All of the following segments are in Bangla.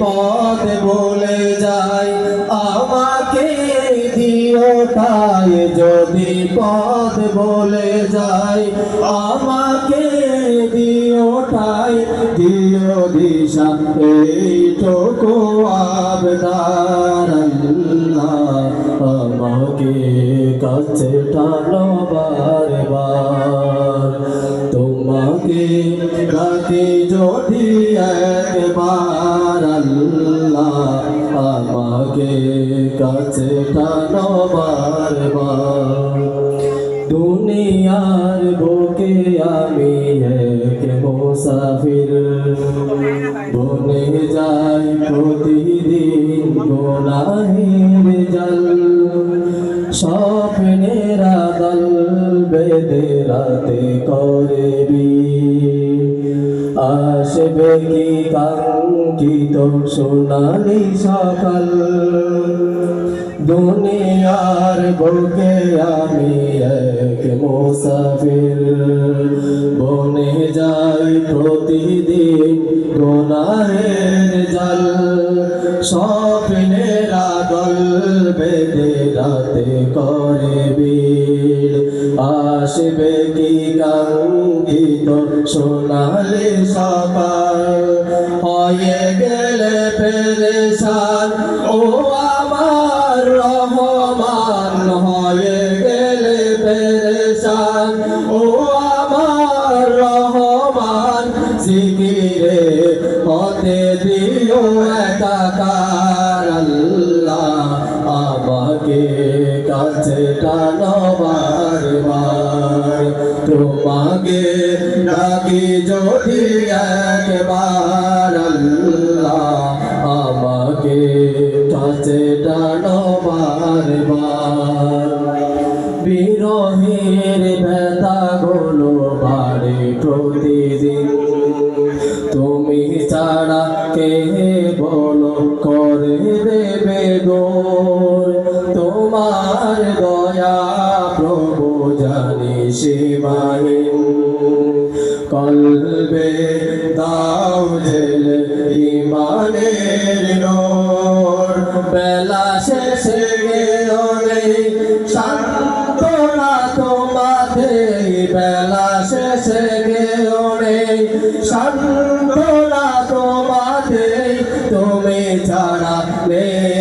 পথ বলে যাই, আমাকে দিও তাই। যদি পথ বলে যাই, আমাকে দিও তাই। দিও দিশা, এইটুকু আবদার আমাকে কাছে টানো বারবার। তোমাকে ডাকে যদি একবার আল্লাহ আমাকে কাছে টানো দুনিয়ার বুকে আমি এক মুসাফির। বনে যাই প্রতিদিন গোনাহের জল। স্বপ্নের দল বেদে রাতে করবি আসবে কি কাঙ্ক্ষিত সোনালি সকাল? দুনিয়ার বুকে আমি এক মুসাফির। বনে যাই প্রতিদিন গোনাহের জল। স্বপ্নের আদল বেদে রাতে করে বীর আসবে কি কাঙ্ক্ষিত সোনালি সকাল। হয়ে গেলে পেরেশান ও আমার রহমান। হয়ে গেলে পেরেশান ও আমার রহমান। জিকিরে হতে দিও একাকার। আল্লাহ আমাকে কাছে টানো। তোমাকে ডাকি যদি একবার আল্লাহ আমাকে কাছে টানো বারবার। ব্যথা গুলো বাড়ে প্রতিদিন। তুমি ছাড়া কে বলো করে দেবে দোর? তোমার দয়া জানি কলবে দাও জেলে ইমানের নোর। বেলা শেষে গেলে সান্তনা তোমাতে বেলা শেষে গেলে সান্তনা তোমাতে তুমি ছাড়া লেগে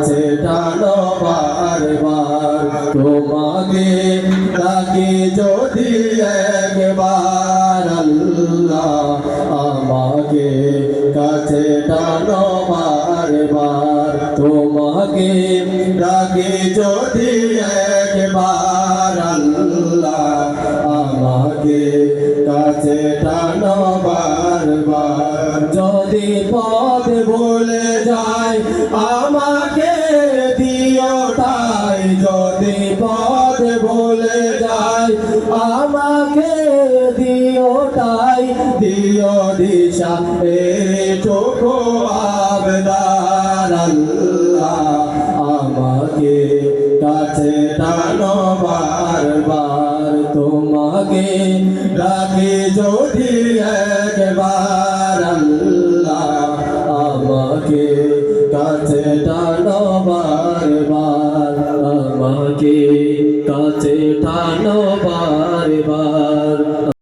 কাছে টানো বারবার। তোমাকে ডাকে যদি একবার, আল্লাহ আমাকে কাছে টানো বারবার। তোমাকে ডাকে যদি একবার, আল্লাহ আমাকে কাছে টানো বারবার। যদি পথ বলে যায়, আমাকে দিও তাই। যদি পথ বলে যায়, আমাকে দিও তাই। দিও দিশা এটুকু আবদার আল্লাহ। আমাকে কাছে টানো বারবার। তোমাকে ডাকে যদি একবার। কাছে